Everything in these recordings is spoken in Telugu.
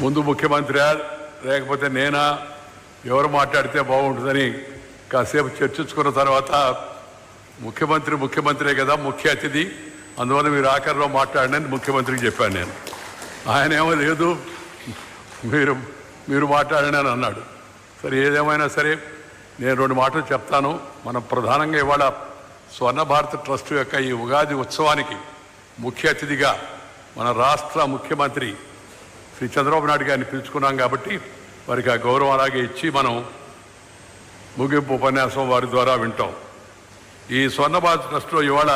ముందు ముఖ్యమంత్రి లేకపోతే నేనా ఎవరు మాట్లాడితే బాగుంటుందని కాసేపు చర్చించుకున్న తర్వాత ముఖ్యమంత్రి ముఖ్యమంత్రే కదా ముఖ్య అతిథి. అందువల్ల మీరు ఆఖరిలో మాట్లాడినని ముఖ్యమంత్రికి చెప్పాను నేను. ఆయన ఏమో లేదు మీరు మీరు మాట్లాడినని అన్నాడు. సరే ఏదేమైనా సరే నేను రెండు మాటలు చెప్తాను. మనం ప్రధానంగా ఇవాళ స్వర్ణ భారత ట్రస్ట్ యొక్క ఈ ఉగాది ఉత్సవానికి ముఖ్య అతిథిగా మన రాష్ట్ర ముఖ్యమంత్రి శ్రీ చంద్రబాబు నాయుడు గారిని పిలుచుకున్నాం కాబట్టి వారికి ఆ గౌరవం అలాగే ఇచ్చి మనం ముగింపు ఉపన్యాసం వారి ద్వారా వింటాం. ఈ స్వర్ణ ట్రస్ట్లో ఇవాళ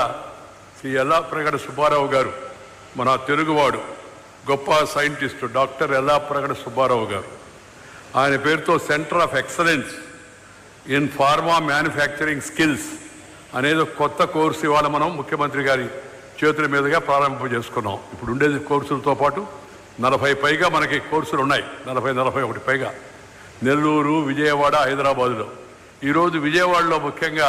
శ్రీ ఎల్లాప్రగడ సుబ్బారావు గారు మన తెలుగువాడు గొప్ప సైంటిస్టు డాక్టర్ ఎల్లాప్రగడ సుబ్బారావు గారు. ఆయన పేరుతో centre of excellence in pharma manufacturing skills అనేది కొత్త కోర్సు ఇవాళ మనం ముఖ్యమంత్రి గారి చేతుల మీదుగా ప్రారంభం చేసుకున్నాం. ఇప్పుడు ఉండేది కోర్సులతో పాటు నలభై పైగా మనకి కోర్సులు ఉన్నాయి నలభై నలభై ఒకటి పైగా. నెల్లూరు విజయవాడ హైదరాబాదులో. ఈరోజు విజయవాడలో ముఖ్యంగా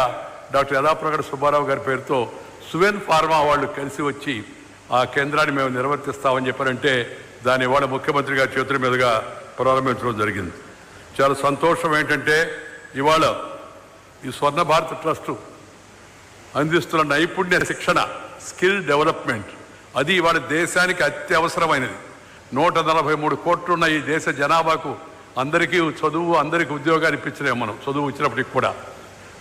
డాక్టర్ యథాప్రగడ సుబ్బారావు గారి పేరుతో సువెన్ ఫార్మా వాళ్ళు కలిసి వచ్చి ఆ కేంద్రాన్ని మేము నిర్వర్తిస్తామని చెప్పారంటే దాన్ని ఇవాళ ముఖ్యమంత్రి గారి చేతుల మీదుగా ప్రారంభించడం జరిగింది. చాలా సంతోషం ఏంటంటే ఇవాళ ఈ స్వర్ణ భారత ట్రస్టు అందిస్తున్న నైపుణ్య శిక్షణ స్కిల్ డెవలప్మెంట్ అది ఇవాళ దేశానికి అత్యవసరమైనది. నూట నలభై మూడు కోట్లున్న ఈ దేశ జనాభాకు అందరికీ చదువు అందరికీ ఉద్యోగాలు ఇప్పించలేము మనం. చదువు ఇచ్చినప్పటికి కూడా.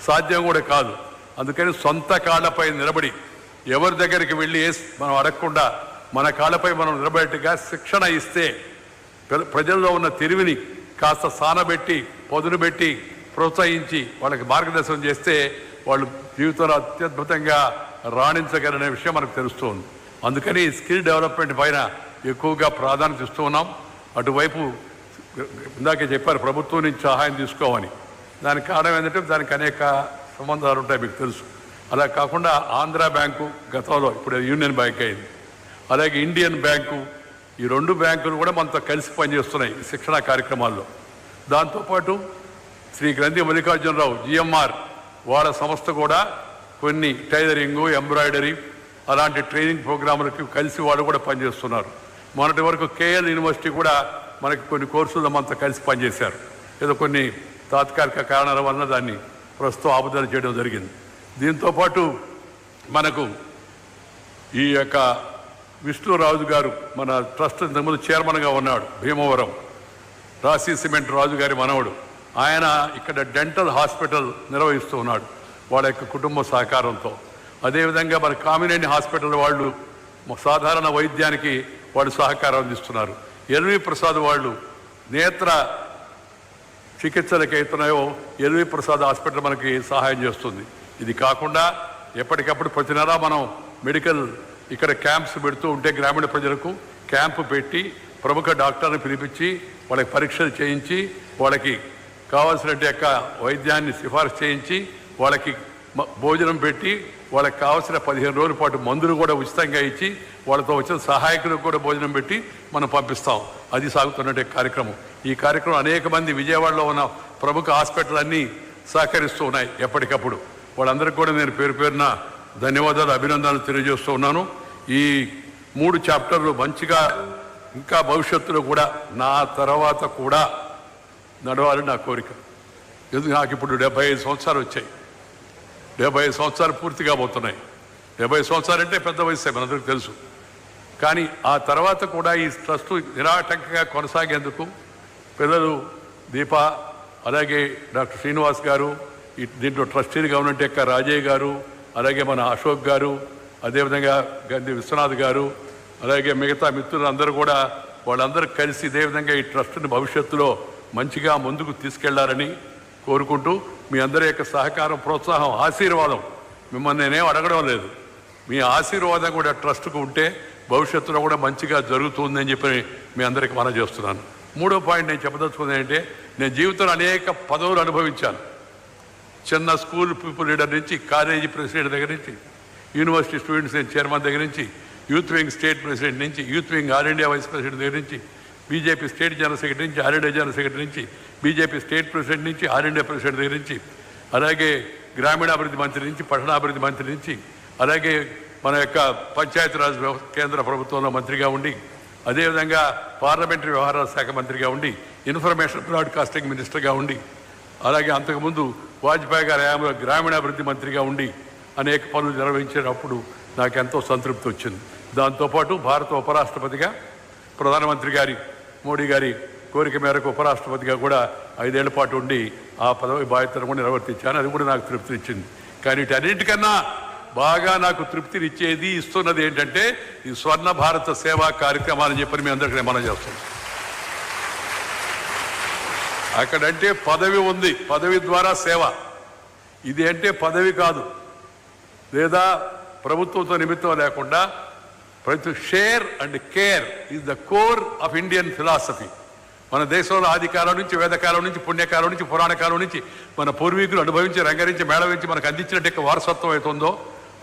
సాధ్యం కూడా కాదు. అందుకని సొంత కాళ్ళపై నిలబడి ఎవరి దగ్గరికి వెళ్ళి మనం అడగకుండా మన కాళ్ళపై మనం నిలబడేట్టుగా శిక్షణ ఇస్తే ప్ర- ప్రజల్లో ఉన్న తెలివిని కాస్త సానబెట్టి పొదును పెట్టి ప్రోత్సహించి వాళ్ళకి మార్గదర్శనం చేస్తే వాళ్ళు జీవితంలో అత్యద్భుతంగా రాణించగలనే విషయం మనకు తెలుస్తుంది. అందుకని స్కిల్ డెవలప్మెంట్ పైన ఎక్కువగా ప్రాధాన్యత ఇస్తూ ఉన్నాం. అటువైపు ఇందాకే చెప్పారు ప్రభుత్వం నుంచి సహాయం తీసుకోమని. దానికి కారణం ఏంటంటే దానికి అనేక సంబంధాలు ఉంటాయి మీకు తెలుసు. అలా కాకుండా ఆంధ్ర బ్యాంకు గతంలో ఇప్పుడు యూనియన్ బ్యాంక్ అయింది. అలాగే ఇండియన్ బ్యాంకు ఈ రెండు బ్యాంకులు కూడా మనతో కలిసి పనిచేస్తున్నాయి శిక్షణ శిక్షణా కార్యక్రమాల్లో. దాంతోపాటు శ్రీ గ్రంథి మల్లికార్జునరావు జిఎంఆర్ వాళ్ళ సంస్థ కూడా కొన్ని టైలరింగు ఎంబ్రాయిడరీ అలాంటి ట్రైనింగ్ ప్రోగ్రాములకు కలిసి వాళ్ళు కూడా పనిచేస్తున్నారు. మొన్నటి వరకు కేఎల్ యూనివర్సిటీ కూడా మనకి కొన్ని కోర్సులు మనతో కలిసి పనిచేశారు. ఏదో కొన్ని తాత్కాలిక కారణాల వలన దాన్ని ప్రస్తుతం ఆపుదల చేయడం జరిగింది. దీంతోపాటు మనకు ఈ యొక్క విష్ణురాజు గారు మన ట్రస్ట్ ఇంతకుముందు చైర్మన్గా ఉన్నాడు భీమవరం. రాశి సిమెంట్ రాజు గారి మనవడు. ఆయన ఇక్కడ డెంటల్ హాస్పిటల్ నిర్వహిస్తూ ఉన్నాడు వాళ్ళ యొక్క కుటుంబ సహకారంతో. అదేవిధంగా మన కామినేని హాస్పిటల్ వాళ్ళు సాధారణ వైద్యానికి వాళ్ళు సహకారం అందిస్తున్నారు. ఎల్వి ప్రసాద్ వాళ్ళు నేత్ర చికిత్సలకు అవుతున్నాయో ఎల్వి ప్రసాద్ హాస్పిటల్ మనకి సహాయం చేస్తుంది. ఇది కాకుండా ఎప్పటికప్పుడు ప్రతి నెల మనం మెడికల్ ఇక్కడ క్యాంప్స్ పెడుతూ ఉంటే గ్రామీణ ప్రజలకు క్యాంపు పెట్టి ప్రముఖ డాక్టర్ని పిలిపించి వాళ్ళకి పరీక్షలు చేయించి వాళ్ళకి కావాల్సిన యొక్క వైద్యాన్ని సిఫార్సు చేయించి వాళ్ళకి భోజనం పెట్టి వాళ్ళకి కావాల్సిన పదిహేను రోజుల పాటు మందులు కూడా ఉచితంగా ఇచ్చి వాళ్ళతో వచ్చిన సహాయకులకు కూడా భోజనం పెట్టి మనం పంపిస్తాం. అది సాగుతున్నట్టు కార్యక్రమం. ఈ కార్యక్రమం అనేక మంది విజయవాడలో ఉన్న ప్రముఖ హాస్పిటల్ అన్నీ సహకరిస్తూ ఉన్నాయి ఎప్పటికప్పుడు. వాళ్ళందరికీ కూడా నేను పేరు పేరున ధన్యవాదాలు అభినందనలు తెలియజేస్తూ ఉన్నాను. ఈ మూడు చాప్టర్లు మంచిగా ఇంకా భవిష్యత్తులో కూడా నా తర్వాత కూడా నడవాలని నా కోరిక. ఎందుకు? నాకు ఇప్పుడు డెబ్బై ఐదు సంవత్సరాలు వచ్చాయి. డెబ్బై ఐదు సంవత్సరాలు పూర్తిగా పోతున్నాయి. డెబ్బై సంవత్సరాలు అంటే పెద్ద వయసు మనందరికీ తెలుసు. కానీ ఆ తర్వాత కూడా ఈ ట్రస్ట్ నిరాటంకంగా కొనసాగేందుకు పిల్లలు దీప అలాగే డాక్టర్ శ్రీనివాస్ గారు దీంట్లో ట్రస్టీని ఉన్నట్టు యొక్క రాజయ్య గారు అలాగే మన అశోక్ గారు అదేవిధంగా గంధి విశ్వనాథ్ గారు అలాగే మిగతా మిత్రులు అందరూ కూడా వాళ్ళందరూ కలిసి ఇదే విధంగా ఈ ట్రస్ట్ని భవిష్యత్తులో మంచిగా ముందుకు తీసుకెళ్ళాలని కోరుకుంటూ మీ అందరి యొక్క సహకారం ప్రోత్సాహం ఆశీర్వాదం మిమ్మల్ని నేనేం అడగడం లేదు. మీ ఆశీర్వాదం కూడా ట్రస్ట్కు ఉంటే భవిష్యత్తులో కూడా మంచిగా జరుగుతుందని చెప్పి మీ అందరికి మనం చేస్తున్నాను. మూడో పాయింట్ నేను చెప్పదలుచుకుంది ఏంటంటే నేను జీవితంలో అనేక పదవులు అనుభవించాను. చిన్న స్కూల్ పీపుల్ లీడర్ నుంచి కాలేజీ ప్రెసిడెంట్ దగ్గర నుంచి యూనివర్సిటీ స్టూడెంట్స్ చైర్మన్ దగ్గర నుంచి యూత్ వింగ్ స్టేట్ ప్రెసిడెంట్ నుంచి youth wing all India vice president దగ్గర నుంచి బీజేపీ స్టేట్ జనరల్ సెక్రటరీ నుంచి ఆల్ ఇండియా జనరల్ సెక్రటరీ నుంచి బీజేపీ స్టేట్ ప్రెసిడెంట్ నుంచి ఆల్ ఇండియా ప్రెసిడెంట్ దగ్గర నుంచి అలాగే గ్రామీణాభివృద్ధి మంత్రి నుంచి పట్టణాభివృద్ధి మంత్రి నుంచి అలాగే మన యొక్క పంచాయతీరాజ్ కేంద్ర ప్రభుత్వంలో మంత్రిగా ఉండి అదేవిధంగా పార్లమెంటరీ వ్యవహారాల శాఖ మంత్రిగా ఉండి ఇన్ఫర్మేషన్ బ్రాడ్కాస్టింగ్ మినిస్టర్గా ఉండి అలాగే అంతకుముందు వాజ్పేయి గారి హయాంలో గ్రామీణాభివృద్ధి మంత్రిగా ఉండి అనేక పనులు నిర్వహించేటప్పుడు నాకు ఎంతో సంతృప్తి వచ్చింది. దాంతోపాటు భారత ఉపరాష్ట్రపతిగా ప్రధానమంత్రి గారి మోడీ గారి కోరిక మేరకు ఉపరాష్ట్రపతిగా కూడా ఐదేళ్ళ పాటు ఉండి ఆ పదవి బాధ్యతను కూడా నిర్వర్తించాను. అది కూడా నాకు తృప్తినిచ్చింది. కానీ వీటన్నిటికన్నా బాగా నాకు తృప్తినిచ్చేది ఇస్తున్నది ఏంటంటే ఈ స్వర్ణ భారత సేవా కార్యక్రమాలని చెప్పని మీ అందరికీ మనం చేస్తున్నాం అక్కడంటే పదవి ఉంది. పదవి ద్వారా సేవ. ఇది అంటే పదవి కాదు. లేదా ప్రభుత్వంతో నిమిత్తం లేకుండా ప్రతి share and care is the core of Indian philosophy. మన దేశంలో ఆదికాలం నుంచి వేదకాలం నుంచి పుణ్యకాలం నుంచి పురాణ కాలం నుంచి మన పూర్వీకులు అనుభవించి రంగరించి మేళవించి మనకు అందించినట్టు వారసత్వం అవుతుందో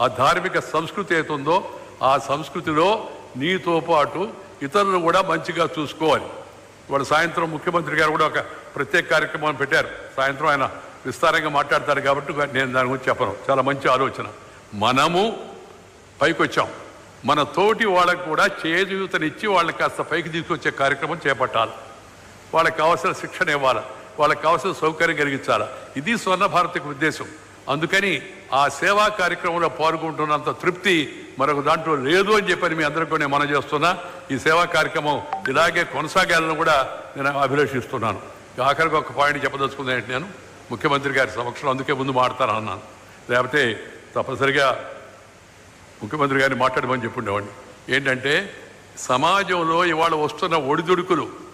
ఆ ధార్మిక సంస్కృతి అవుతుందో ఆ సంస్కృతిలో నీతో పాటు ఇతరులు కూడా మంచిగా చూసుకోవాలి. ఇవాళ సాయంత్రం ముఖ్యమంత్రి గారు కూడా ఒక ప్రత్యేక కార్యక్రమం పెట్టారు. సాయంత్రం ఆయన విస్తారంగా మాట్లాడతారు కాబట్టి నేను దాని గురించి చెప్పను. చాలా మంచి ఆలోచన. మనము పైకి వచ్చాం మన తోటి వాళ్ళకు కూడా చేయూతనిచ్చి వాళ్ళని కాస్త పైకి తీసుకొచ్చే కార్యక్రమం చేపట్టాలి. వాళ్ళకి కావాల్సిన శిక్షణ ఇవ్వాలి? వాళ్ళకి కావాల్సిన సౌకర్యం కలిగించాలి? ఇది స్వర్ణ భారత్కి ఉద్దేశం. అందుకని ఆ సేవా కార్యక్రమంలో పాల్గొంటున్నంత తృప్తి మరొక దాంట్లో లేదు అని చెప్పని మీ అందరికీ నేను మనం చేస్తున్నా. ఈ సేవా కార్యక్రమం ఇలాగే కొనసాగాలని కూడా నేను అభిలషిస్తున్నాను. ఆఖరికి ఒక పాయింట్ చెప్పదలుచుకుంది ఏంటి నేను? ముఖ్యమంత్రి గారి సమక్షంలో అందుకే ముందు మాడతాను అన్నాను లేకపోతే తప్పనిసరిగా ముఖ్యమంత్రి గారిని మాట్లాడమని చెప్పుండేవాడిని. ఏంటంటే సమాజంలో ఇవాళ వస్తున్న ఒడిదుడుకులు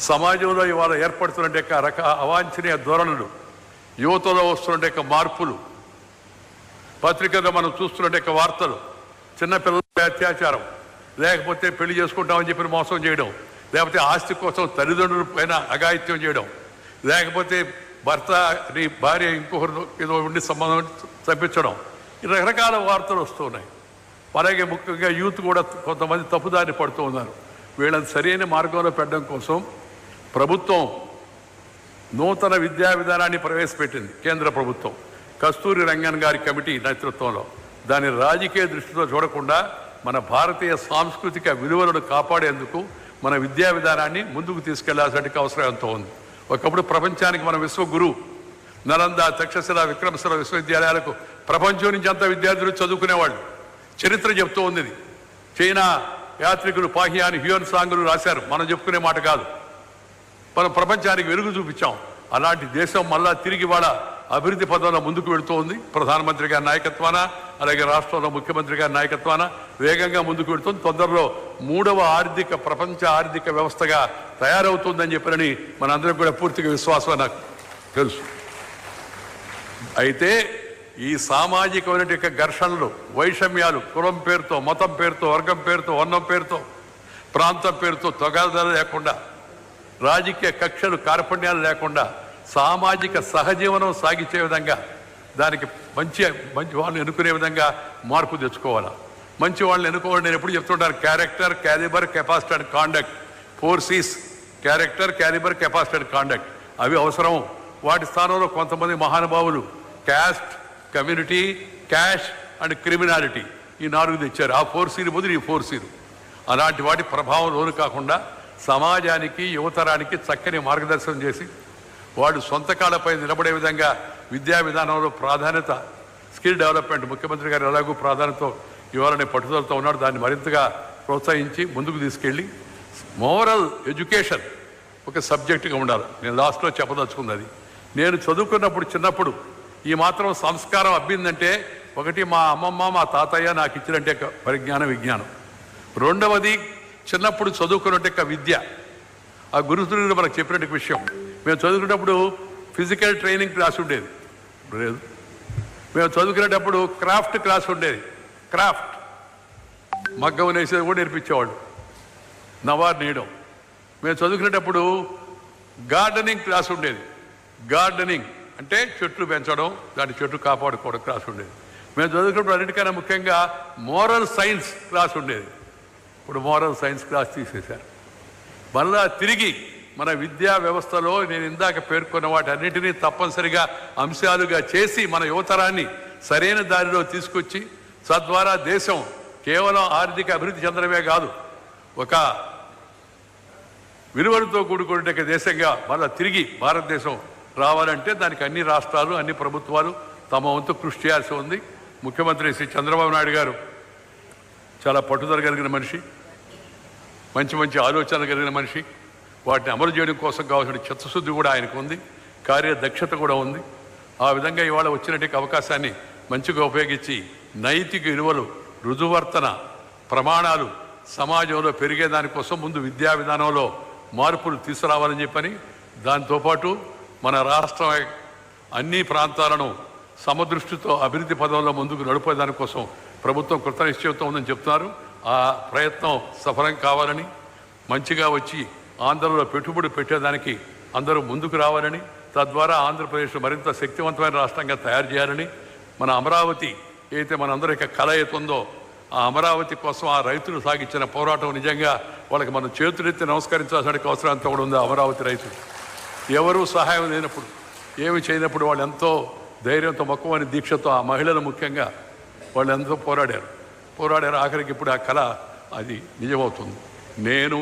సమాజంలో ఇవాళ ఏర్పడుతున్న యొక్క రక అవాంఛనీయ ధోరణులు యువతలో వస్తున్న యొక్క మార్పులు పత్రికల్లో మనం చూస్తున్న యొక్క వార్తలు చిన్నపిల్లలపై అత్యాచారం లేకపోతే పెళ్ళి చేసుకుంటామని చెప్పి మోసం చేయడం లేకపోతే ఆస్తి కోసం తల్లిదండ్రుల పైన అఘాయిత్యం చేయడం లేకపోతే భర్త నీ భార్య ఇంకొకరు ఏదో ఉండి సంబంధం తప్పించడం రకరకాల వార్తలు వస్తున్నాయి అలాగే ముఖ్యంగా యూత్ కూడా కొంతమంది తప్పుదారి పడుతూ ఉన్నారు. వీళ్ళని సరైన మార్గంలో పెట్టడం కోసం ప్రభుత్వం నూతన విద్యా విధానాన్ని ప్రవేశపెట్టింది కేంద్ర ప్రభుత్వం. కస్తూరి రంగన్ గారి కమిటీ నేతృత్వంలో. దాని రాజకీయ దృష్టితో చూడకుండా మన భారతీయ సాంస్కృతిక విలువలను కాపాడేందుకు మన విద్యా విధానాన్ని ముందుకు తీసుకెళ్ళాల్సిన అవసరం ఎంతో ఉంది. ఒకప్పుడు ప్రపంచానికి మన విశ్వగురు నలంద తక్షశిల విక్రమశిల విశ్వవిద్యాలయాలకు ప్రపంచం నుంచి అంతా విద్యార్థులు చదువుకునేవాళ్ళు. చరిత్ర చెప్తూ ఉంది ఇది. చైనా యాత్రికులు పాహియాని హ్యూన్ సాంగులు రాశారు. మనం చెప్పుకునే మాట కాదు. మనం ప్రపంచానికి వెలుగు చూపించాం. అలాంటి దేశం మళ్ళా తిరిగి వాళ్ళ అభివృద్ధి పదంలో ముందుకు వెళుతూ ఉంది ప్రధానమంత్రి గారి నాయకత్వాన అలాగే రాష్ట్రంలో ముఖ్యమంత్రి గారి నాయకత్వాన వేగంగా ముందుకు వెళుతుంది. తొందరలో మూడవ ఆర్థిక ప్రపంచ ఆర్థిక వ్యవస్థగా తయారవుతుందని చెప్పినని మనందరం కూడా పూర్తిగా విశ్వాసం నాకు తెలుసు. అయితే ఈ సామాజికమైన యొక్క ఘర్షణలు వైషమ్యాలు కులం పేరుతో మతం పేరుతో వర్గం పేరుతో వర్ణం పేరుతో ప్రాంతం పేరుతో తగాదాలు లేకుండా రాజకీయ కక్షలు కార్పణ్యాలు లేకుండా సామాజిక సహజీవనం సాగించే విధంగా దానికి మంచి మంచి వాళ్ళని ఎన్నుకునే విధంగా మార్పు తెచ్చుకోవాలా. మంచి వాళ్ళని ఎన్నుకోవాలి నేను ఎప్పుడు చెప్తుంటాను character calibre capacity and conduct four Cs character calibre capacity and conduct అవి అవసరం. వాటి స్థానంలో కొంతమంది మహానుభావులు caste community cash and criminality ఈ నాలుగు తెచ్చారు. ఆ ఫోర్ సీలు బదులు ఈ ఫోర్ సీలు అలాంటి వాటి ప్రభావం లోను కాకుండా సమాజానికి యువతరానికి చక్కని మార్గదర్శనం చేసి వాడు సొంత కాళ్ళపై నిలబడే విధంగా విద్యా విధానంలో ప్రాధాన్యత స్కిల్ డెవలప్మెంట్ ముఖ్యమంత్రి గారు ఎలాగూ ప్రాధాన్యత ఇవ్వాలనే పట్టుదలతో ఉన్నాడు. దాన్ని మరింతగా ప్రోత్సహించి ముందుకు తీసుకెళ్ళి మోరల్ ఎడ్యుకేషన్ ఒక సబ్జెక్టుగా ఉండాలి. నేను లాస్ట్లో చెప్పదలుచుకున్నది నేను చదువుకున్నప్పుడు చిన్నప్పుడు ఈ మాత్రం సంస్కారం అబ్బిందంటే ఒకటి మా అమ్మమ్మ మా తాతయ్య నాకు ఇచ్చినట్టే పరిజ్ఞానం విజ్ఞానం. రెండవది చిన్నప్పుడు చదువుకున్నట్టు విద్య. ఆ గురుతుడు మనకు చెప్పినట్టు విషయం. మేము చదువుకున్నప్పుడు ఫిజికల్ ట్రైనింగ్ క్లాస్ ఉండేది. లేదు. మేము చదువుకునేటప్పుడు క్రాఫ్ట్ క్లాస్ ఉండేది. క్రాఫ్ట్. మగ్గం వేసేది కూడా నేర్పించేవాడు నవార్ నేయడం. మేము చదువుకునేటప్పుడు గార్డెనింగ్ క్లాస్ ఉండేది. గార్డెనింగ్ అంటే చెట్లు పెంచడం దాని చెట్లు కాపాడుకోవడం క్లాస్ ఉండేది. మేము చదువుకున్నప్పుడు అన్నిటికైనా ముఖ్యంగా మోరల్ సైన్స్ క్లాస్ ఉండేది. ఇప్పుడు మోరల్ సైన్స్ క్లాస్ తీసేశారు. మళ్ళా తిరిగి మన విద్యా వ్యవస్థలో నేను ఇందాక పేర్కొన్న వాటన్నిటినీ తప్పనిసరిగా అంశాలుగా చేసి మన యువతరాన్ని సరైన దారిలో తీసుకొచ్చి తద్వారా దేశం కేవలం ఆర్థిక అభివృద్ధి చెందడమే కాదు ఒక విలువలతో కూడుకునే దేశంగా మళ్ళా తిరిగి భారతదేశం రావాలంటే దానికి అన్ని రాష్ట్రాలు అన్ని ప్రభుత్వాలు తమ వంతు కృషి చేయాల్సి ఉంది. ముఖ్యమంత్రి శ్రీ చంద్రబాబు నాయుడు గారు చాలా పట్టుదల కలిగిన మనిషి మంచి మంచి ఆలోచనలు కలిగిన మనిషి. వాటిని అమలు చేయడం కోసం కావాల్సిన చిత్తశుద్ధి కూడా ఆయనకు ఉంది కార్యదక్షత కూడా ఉంది. ఆ విధంగా ఇవాళ వచ్చినటువంటి అవకాశాన్ని మంచిగా ఉపయోగించి నైతిక విలువలు రుజువర్తన ప్రమాణాలు సమాజంలో పెరిగే దానికోసం ముందు విద్యా విధానంలో మార్పులు తీసుకురావాలని చెప్పని దాంతోపాటు మన రాష్ట్రం అన్ని ప్రాంతాలను సమదృష్టితో అభివృద్ధి పదంలో ముందుకు నడిపే దానికోసం ప్రభుత్వం కృత నిశ్చయంతో ఉందని చెప్తున్నారు. ఆ ప్రయత్నం సఫలం కావాలని మంచిగా వచ్చి ఆంధ్రలో పెట్టుబడి పెట్టేదానికి అందరూ ముందుకు రావాలని తద్వారా ఆంధ్రప్రదేశ్ మరింత శక్తివంతమైన రాష్ట్రంగా తయారు చేయాలని మన అమరావతి ఏదైతే మనందరి యొక్క కళ అవుతుందో ఆ అమరావతి కోసం ఆ రైతులు సాగించిన పోరాటం నిజంగా వాళ్ళకి మనం చేతులెత్తి నమస్కరించాల్సిన అవసరం అంతా కూడా ఉంది అమరావతి రైతులు. ఎవరూ సహాయం లేనప్పుడు ఏమి చేయనప్పుడు వాళ్ళు ఎంతో ధైర్యంతో మక్కువని దీక్షతో ఆ మహిళలు ముఖ్యంగా వాళ్ళు ఎంతో పోరాడారు. పోరాడారు ఆఖరికి ఇప్పుడు ఆ కళ అది నిజమవుతుంది. నేను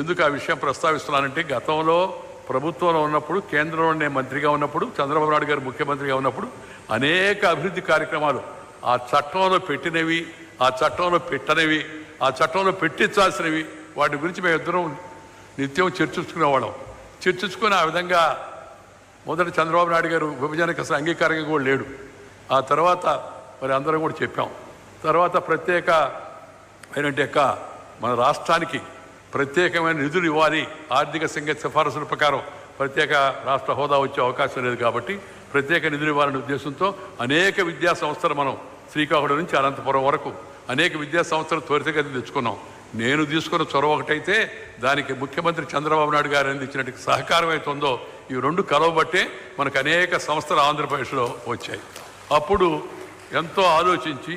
ఎందుకు ఆ విషయం ప్రస్తావిస్తున్నానంటే గతంలో ప్రభుత్వంలో ఉన్నప్పుడు కేంద్రంలో నేను మంత్రిగా ఉన్నప్పుడు చంద్రబాబు నాయుడు గారు ముఖ్యమంత్రిగా ఉన్నప్పుడు అనేక అభివృద్ధి కార్యక్రమాలు ఆ చట్టంలో పెట్టినవి ఆ చట్టంలో పెట్టనివి ఆ చట్టంలో పెట్టించాల్సినవి వాటి గురించి మేము ఇద్దరం నిత్యం చర్చించుకునేవాళ్ళం చర్చించుకుని ఆ విధంగా మొదట చంద్రబాబు నాయుడు గారు విభజనకు అసలు అంగీకారంగా కూడా లేడు. ఆ తర్వాత మరి అందరం కూడా చెప్పాం. తర్వాత ప్రత్యేక ఏంటంటే యొక్క మన రాష్ట్రానికి ప్రత్యేకమైన నిధులు ఇవ్వాలి. ఆర్థిక సంఘ సిఫారసుల ప్రకారం ప్రత్యేక రాష్ట్ర హోదా వచ్చే అవకాశం లేదు కాబట్టి ప్రత్యేక నిధులు ఇవ్వాలనే ఉద్దేశంతో అనేక విద్యా సంస్థలు మనం శ్రీకాకుళం నుంచి అనంతపురం వరకు అనేక విద్యా సంస్థలు త్వరితగతి తెచ్చుకున్నాం. నేను తీసుకున్న చొరవ ఒకటైతే దానికి ముఖ్యమంత్రి చంద్రబాబు నాయుడు గారు అందించినట్టు సహకారం అవుతుందో ఈ రెండు కలవబట్టే మనకు అనేక సంస్థలు ఆంధ్రప్రదేశ్లో వచ్చాయి. అప్పుడు ఎంతో ఆలోచించి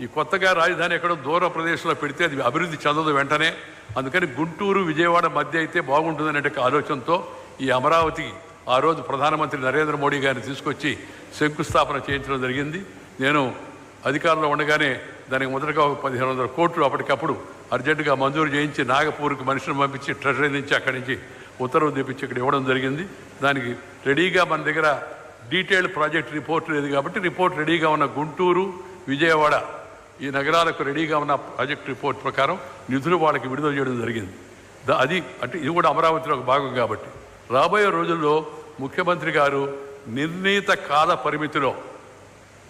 ఈ కొత్తగా రాజధాని ఎక్కడో దూర ప్రదేశంలో పెడితే అది అభివృద్ధి చెందదు వెంటనే. అందుకని గుంటూరు విజయవాడ మధ్య అయితే బాగుంటుందనే ఆలోచనతో ఈ అమరావతి ఆ రోజు ప్రధానమంత్రి నరేంద్ర మోడీ గారిని తీసుకొచ్చి శంకుస్థాపన చేయించడం జరిగింది. నేను అధికారంలో ఉండగానే దానికి మొదటగా ఒక పదిహేను వందల కోట్లు అప్పటికప్పుడు అర్జెంటుగా మంజూరు చేయించి నాగపూర్కి మనుషులు పంపించి ట్రెజరీ నుంచి అక్కడి నుంచి ఉత్తర్వులు తెప్పించి ఇక్కడ ఇవ్వడం జరిగింది. దానికి రెడీగా మన దగ్గర డీటెయిల్డ్ ప్రాజెక్ట్ రిపోర్ట్ లేదు కాబట్టి రిపోర్ట్ రెడీగా ఉన్న గుంటూరు విజయవాడ ఈ నగరాలకు రెడీగా ఉన్న ప్రాజెక్ట్ రిపోర్ట్ ప్రకారం నిధులు వాళ్ళకి విడుదల చేయడం జరిగింది. అది అంటే ఇది కూడా అమరావతిలో ఒక భాగం కాబట్టి. రాబోయే రోజుల్లో ముఖ్యమంత్రి గారు నిర్ణీత కాల పరిమితిలో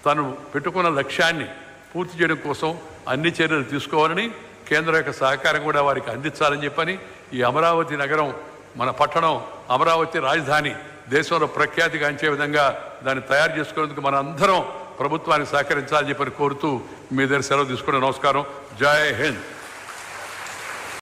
తను పెట్టుకున్న లక్ష్యాన్ని పూర్తి చేయడం కోసం అన్ని చర్యలు తీసుకోవాలని కేంద్ర యొక్క సహకారం కూడా వారికి అందించాలని చెప్పని ఈ అమరావతి నగరం మన పట్టణం అమరావతి రాజధాని దేశంలో ప్రఖ్యాతిగాంచే విధంగా దాన్ని తయారు చేసుకునేందుకు మన అందరం ప్రభుత్వానికి సహకరించాలని చెప్పని కోరుతూ మీ దగ్గర సెలవు తీసుకునే నమస్కారం. జై హింద్.